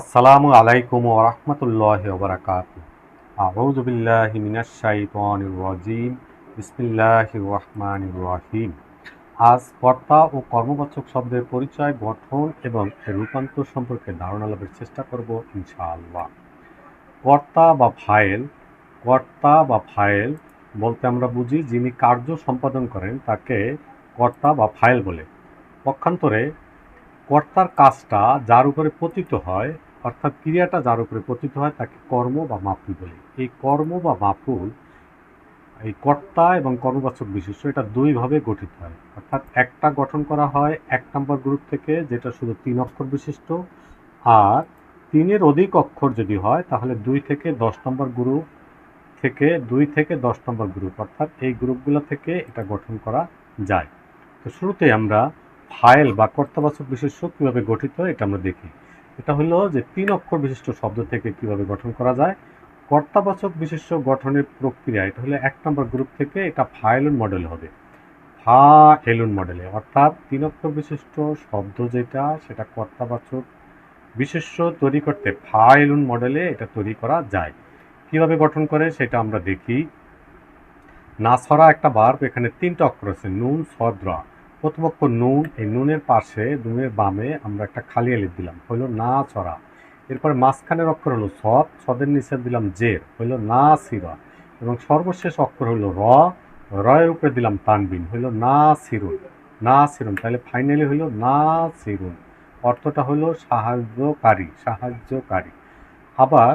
আসসালামু আলাইকুম ওরহমতুল্লাহ ওবরাকাত আউযু বিল্লাহি মিনাশ শাইতানির রাজিম। বিসমিল্লাহির রহমানির রহিম। আজ কর্তা ও কর্মবাচক শব্দের পরিচয়, গঠন এবং রূপান্তর সম্পর্কে ধারণা লাভের চেষ্টা করব ইনশাআল্লাহ। কর্তা বা ফাইল কর্তা বা ফাইল বলতে আমরা বুঝি যিনি কার্য সম্পাদন করেন তাকে কর্তা বা ফাইল বলে। পক্ষান্তরে কর্তার কাজটা যার উপরে পতিত হয়, অর্থাৎ ক্রিয়াটা যার উপরে পতিত হয় তাকে কর্ম বা মাফুল বলে। এই কর্ম বা মাফুল, এই কর্তা এবং কর্মবাচক বিশিষ্ট এটা দুইভাবে গঠিত হয়। অর্থাৎ একটা গঠন করা হয় এক নম্বর গ্রুপ থেকে, যেটা শুধু তিন অক্ষর বিশিষ্ট, আর তিনের অধিক অক্ষর যদি হয়, তাহলে দুই থেকে দশ নম্বর গ্রুপ থেকে দুই থেকে দশ নম্বর গ্রুপ, অর্থাৎ এই গ্রুপগুলো থেকে এটা গঠন করা যায়। তো শুরুতে আমরা ফাইল বা কর্তাবাচক বিশেষ্য কীভাবে গঠিত, এটা আমরা দেখি। এটা হলো যে তিন অক্ষর বিশিষ্ট শব্দ থেকে কীভাবে গঠন করা যায় কর্তাবাচক বিশেষ্য গঠনের প্রক্রিয়া, এটা হলো এক নম্বর গ্রুপ থেকে এটা ফাইলুন মডেল হবে। ফা এলুন মডেলে, অর্থাৎ তিন অক্ষর বিশিষ্ট শব্দ যেটা, সেটা কর্তাবাচক বিশেষ্য তৈরি করতে ফাইলুন মডেলে এটা তৈরি করা যায়। কীভাবে গঠন করে সেটা আমরা দেখি। না ছড়া একটা বার্ব এখানে তিনটা অক্ষর আছে, নুন সদ্রা প্রথম অক্ষর নুন, এই নুনের পাশে, নুনের বামে আমরা একটা খালি আলিফ দিলাম, হইল না চড়া এরপরে মাঝখানের অক্ষর হলো সদ সদের নিচে দিলাম জের, হইল না সিরা। এবং সর্বশেষ অক্ষর হলো র, রয়ের উপরে দিলাম তানবিন, হইল না সিরুন না সিরুন। তাহলে ফাইনালি হইল না সিরুন। অর্থটা হলো সাহায্যকারী সাহায্যকারী। আবার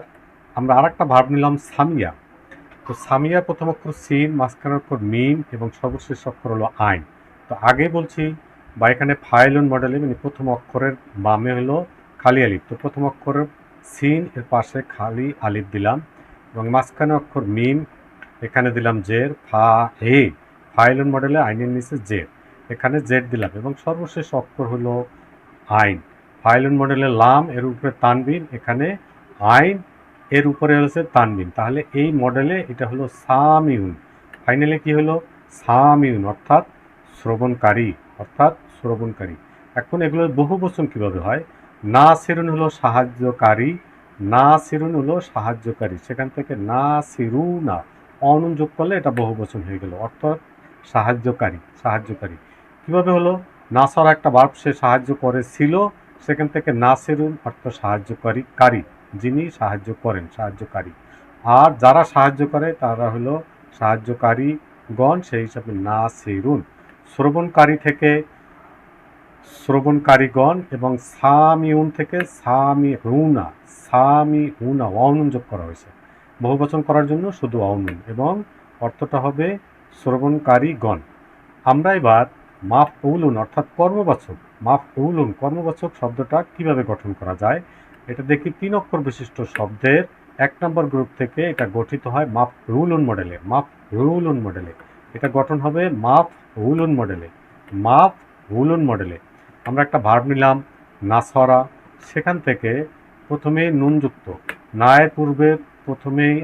আমরা আরেকটা ভাব নিলাম সামিয়া। তো সামিয়া প্রথম অক্ষর সিন, মাঝখানের অক্ষর মিম এবং সর্বশেষ অক্ষর হলো আইন। তো আগে বলছি বা এখানে ফাইলন মডেলে মানে প্রথম অক্ষরের বামে হলো খালি আলিফ। তো প্রথম অক্ষরের সিন, এর পাশে খালি আলিফ দিলাম এবং মাঝখানে অক্ষর মিম, এখানে দিলাম জের, ফা, হে। ফাইলন মডেলে আইনের নিচে জের, এখানে জেড দিলাম এবং সর্বশেষ অক্ষর হলো আইন। ফাইলন মডেলে লাম, এর উপরে তানবিন, এখানে আইন, এর উপরে হচ্ছে তানবিন। তাহলে এই মডেলে এটা হলো সামিউন। ফাইনালে কি হলো? সামিউন, অর্থাৎ শ্রবণকারী, অর্থাৎ শ্রবণকারী। এখন এগুলোর বহু বচন কীভাবে হয়? না সেরুন হলো সাহায্যকারী, না সেরুন হলো সাহায্যকারী। সেখান থেকে না সিরুনা, অনুন যোগ করলে এটা বহু বচন হয়ে গেল। অর্থাৎ সাহায্যকারী সাহায্যকারী। কীভাবে হলো? নাসার একটা বার্ব সে সাহায্য করেছিল, সেখান থেকে না সিরুন, অর্থ সাহায্যকারী, কারী। যিনি সাহায্য করেন, সাহায্যকারী। আর যারা সাহায্য করে, তারা হলো সাহায্যকারীগণ, সেই হিসাবে না সিরুন। শ্রবণকারী থেকে শ্রবণকারীগণ এবং সামিউন থেকে সামি হুনা সামি হুনা অনুন যোগ করা হয়েছে। বহুবচন করার জন্য শুধু অনুন এবং অর্থটা হবে শ্রবণকারীগণ। আমরা এবার মাফ উলুন অর্থাৎ কর্মবাচক মাফ উলুন কর্মবাচক শব্দটা কীভাবে গঠন করা যায়, এটা দেখি তিন অক্ষর বিশিষ্ট শব্দের এক নম্বর গ্রুপ থেকে এটা গঠিত হয় মাফ রুলুন মডেলে মাফ রুলুন মডেলে। এটা গঠন হবে মাফ হুলুন মডেলে, মাফ হুলুন মডেলে। আমরা একটা ভার্ব নিলাম, নাসরা, সেখান থেকে প্রথমে নুনযুক্ত। নায়ের পূর্বে প্রথমেই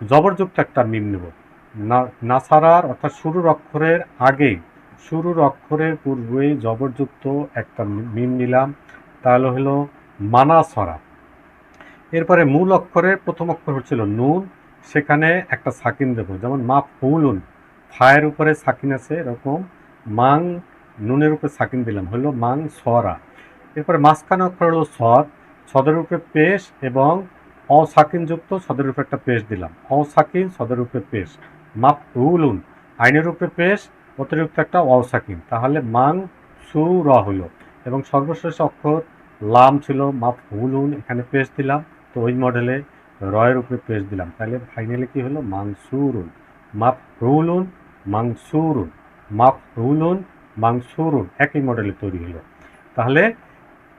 জবরযুক্ত একটা মিম নেব। নাসারার অর্থাৎ শুরুর অক্ষরের আগেই, শুরুর অক্ষরের পূর্বে জবরযুক্ত একটা মিম নিলাম, তাহলে হলো মানাসরা। এরপরে মূল অক্ষরের প্রথম অক্ষর হচ্ছিল নুন, সেখানে একটা সাকিন দেব, যেমন মা ফুলুন ফায়ের উপরে সাকিন আছে, এরকম। মাং, নুনের উপরে সাকিন দিলাম, হলো মাং সরা। এরপরে মাঝখানে অক্ষর হলো সদ, সদের উপরে পেশ এবং অসাকিনযুক্ত সদের উপরে একটা পেশ দিলাম। অসাকিন, সদের উপরে পেশ। মাপ উলুন, আইনের উপরে পেশ, অতিরিক্ত একটা অসাকিন। তাহলে মাং সু র হলো। এবং সর্বশেষ অক্ষর লাম ছিল, মাপ উলুন, এখানে পেশ দিলাম। তো ওই মডেলে রয়ের উপরে পেশ দিলাম। তাহলে ফাইনালি কি হলো? মাংসুরুন মাপ রুলুন মাংসুরুন মাপ রুলুন মাংসুরুন, একই মডেলে তৈরি হলো। তাহলে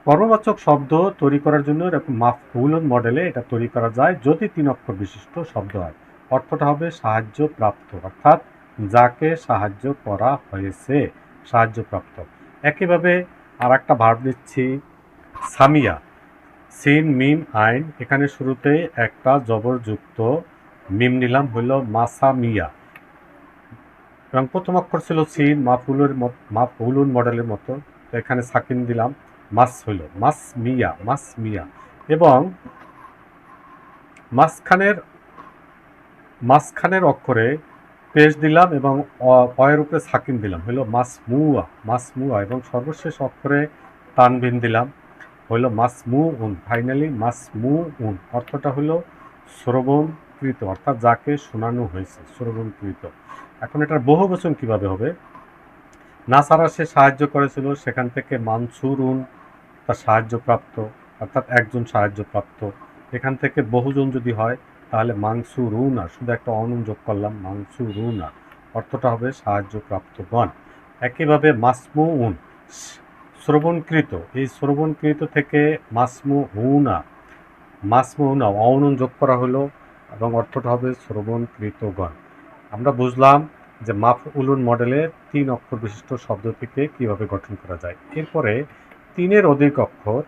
কর্মবাচক শব্দ তৈরি করার জন্য এরকম মাফুলন মডেলে এটা তৈরি করা যায় যদি তিন অক্ষর বিশিষ্ট শব্দ হয়। অর্থটা হবে সাহায্য প্রাপ্ত, অর্থাৎ যাকে সাহায্য করা হয়েছে সাহায্যপ্রাপ্ত একইভাবে আর একটা ভাব নিচ্ছি, সামিয়া। সিন, মিম, আইন, এখানে শুরুতে একটা জবরযুক্ত মিম নিলাম হইল মাসামিয়া। এবং প্রথম অক্ষর ছিল সিন মাফুলের মাফুলুন মডেলের মতো। তো এখানে সাকিন দিলাম, মাস হইল, মাস মিয়া মাস মিয়া। এবং মাঝখানের মাঝখানের অক্ষরে পেশ দিলাম এবং অয়ের উপরে সাকিন দিলাম। হইল মাস মুয়া মাস মুয়া। এবং সর্বশেষ অক্ষরে তানবিন দিলাম। হইল মাস মু উন ফাইনালি মাস মু উন অর্থটা হলো শ্রবণকৃত, অর্থাৎ যাকে শোনানো হয়েছে, শ্রবণকৃত। এখন এটার বহু বচন কীভাবে হবে? নাসারা সে সাহায্য করেছিল, সেখান থেকে মানসুর উন তার সাহায্যপ্রাপ্ত অর্থাৎ একজন সাহায্যপ্রাপ্ত এখান থেকে বহুজন যদি হয়, তাহলে মাংসু রুনা শুধু একটা অনুন যোগ করলাম মাংসু রুনা অর্থটা হবে সাহায্যপ্রাপ্তগণ একইভাবে মাসমু উন শ্রবণকৃত, এই শ্রবণকৃত থেকে মাসমু হুনা মাসমু হুনা অনুন যোগ করা হলো এবং অর্থটা হবে শ্রবণকৃতগণ। আমরা বুঝলাম যে মাফ উলুন মডেলের তিন অক্ষর বিশিষ্ট শব্দ থেকে কীভাবে গঠন করা যায়। এরপরে তিনের অধিক অক্ষর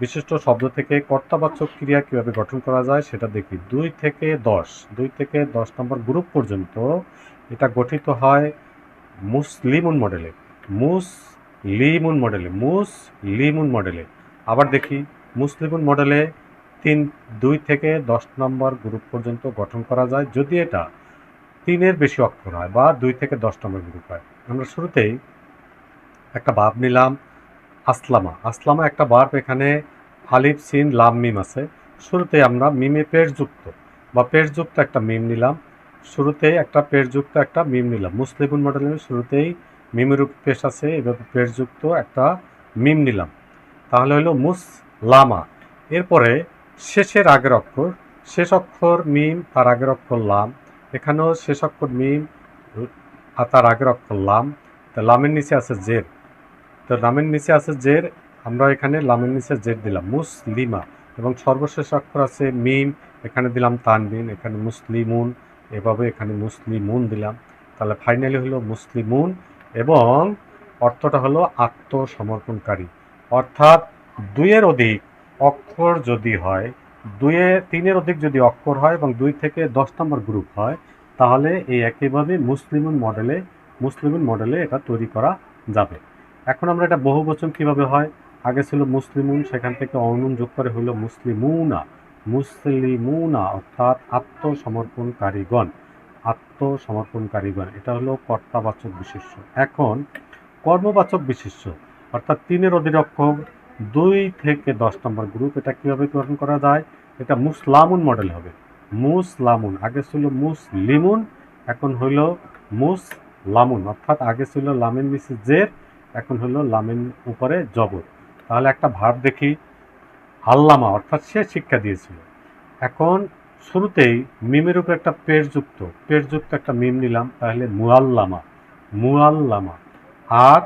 বিশিষ্ট শব্দ থেকে কর্তাবাচক ক্রিয়া কীভাবে গঠন করা যায় সেটা দেখি। দুই থেকে দশ। দুই থেকে দশ নম্বর গ্রুপ পর্যন্ত এটা গঠিত হয় মুসলিমুন মডেলে। মুস লিমুন মডেলে। মুস লিমুন মডেলে। আবার দেখি মুসলিমুন মডেলে তিন, দুই থেকে দশ নম্বর গ্রুপ পর্যন্ত গঠন করা যায়। যদি এটা তিনের বেশি অক্ষর হয় বা দুই থেকে দশ নম্বর গ্রুপ হয়। আমরা শুরুতেই একটা ভাব নিলাম, আসলামা। আসলামা একটা বার্ব এখানে আলিফ, সিন, লাম, মিম আছে। শুরুতে আমরা মিমে পেশযুক্ত বা পেশযুক্ত একটা মিম নিলাম। শুরুতেই একটা পেশযুক্ত একটা মিম নিলাম। মুসলিমুন মডেলের শুরুতেই মিমের উপর পেশ আছে, এভাবে পেশযুক্ত একটা মিম নিলাম। তাহলে হলো মুস লামা এরপরে শেষের আগের অক্ষর, শেষ অক্ষর মিম, তার আগের অক্ষর লাম। এখানেও শেষ অক্ষর মিম আর তার আগের অক্ষর লাম। তা লামের নিচে আছে জের। তো লামের নিচে আছে জের, আমরা এখানে লামের নিচে জের দিলাম। মুসলিমা। এবং সর্বশেষ অক্ষর আছে মিম, এখানে দিলাম তানবিন, এখানে মুসলিমুন, এভাবে এখানে মুসলিমুন দিলাম। তাহলে ফাইনালি হলো মুসলিমুন এবং অর্থটা হলো আত্মসমর্পণকারী। অর্থাৎ দুইয়ের অধিক অক্ষর যদি হয় দুইয়ে, তিনের অধিক যদি অক্ষর হয় এবং দুই থেকে দশ নম্বর গ্রুপ হয়, তাহলে এই একইভাবে মুসলিমুন মডেলে মুসলিমুন মডেলে এটা তৈরি করা যাবে। এখন আমরা এটা বহু বচন কীভাবে হয়? আগে ছিল মুসলিমুন, সেখান থেকে অনুন যোগ করে হলো মুসলিমুনা। মুসলিমুনা অর্থাৎ আত্মসমর্পণকারীগণ। আত্মসমর্পণকারীগণ, এটা হলো কর্তাবাচক বিশেষ্য। এখন কর্মবাচক বিশেষ্য, অর্থাৎ তিনের অধীর অক্ষর দুই থেকে দশ নম্বর গ্রুপ এটা কীভাবে গঠন করা যায়? এটা মুসলামুন মডেল হবে। মুসলামুন, আগে ছিল মুসলিমুন, এখন হইল মুসলামুন। অর্থাৎ আগে ছিল লামেন নিচে জের, এখন হলো লামেন উপরে জবর। তাহলে একটা ভাব দেখি। আল্লামা, অর্থাৎ সে শিক্ষা দিয়েছিল। এখন শুরুতেই মিমের উপর একটা পেটযুক্ত পেটযুক্ত একটা মিম নিলাম, তাহলে মুআল্লামা মুআল্লামা। আর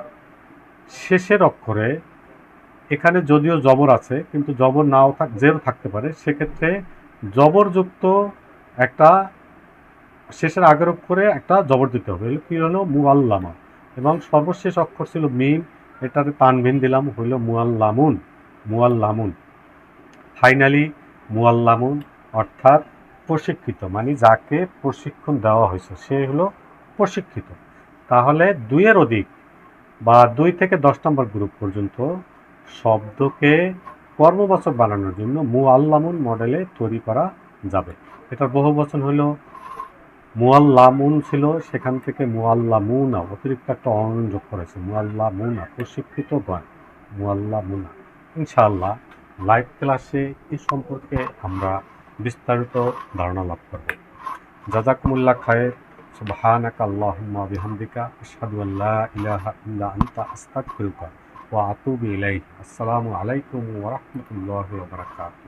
শেষের অক্ষরে এখানে যদিও জবর আছে, কিন্তু জবর নাও থাক জেরও থাকতে পারে। সেক্ষেত্রে জবরযুক্ত একটা শেষের আগের অক্ষরে একটা জবর দিতে হবে। কি হলো? মুআল্লামা। এবং সর্বশেষ অক্ষর ছিল মিম, এটাতে তানভিন দিলাম, হইল মুআল্লামুন মুআল্লামুন। ফাইনালি মুআল্লামুন, অর্থাৎ প্রশিক্ষিত মানে যাকে প্রশিক্ষণ দেওয়া হয়েছে, সে হলো প্রশিক্ষিত। তাহলে দুইয়ের অধিক বা দুই থেকে দশ নম্বর গ্রুপ পর্যন্ত শব্দকে কর্মবাচক বানানোর জন্য মুআল্লামুন মডেলে তৈরি করা যাবে। এটার বহু বচন হলো, মুআল্লামুন ছিল, সেখান থেকে মুআল্লামুনা, অতিরিক্ত একটা অনন যোগ করেছে, মুআল্লামুনা, প্রশিক্ষিত গণ, মুআল্লামুনা। ইনশাআল্লাহ লাইভ ক্লাসে এই সম্পর্কে আমরা বিস্তারিত ধারণা লাভ করব। জাজাকুমুল্লাহ খায়ের সুবহানাকা আল্লাহুম্মা বিহামদিকা, আশহাদু আল্লা ইলাহা ইল্লা আনতা, আস্তাগফিরুকা। وأتوب إليه السلام عليكم ورحمة الله وبركاته.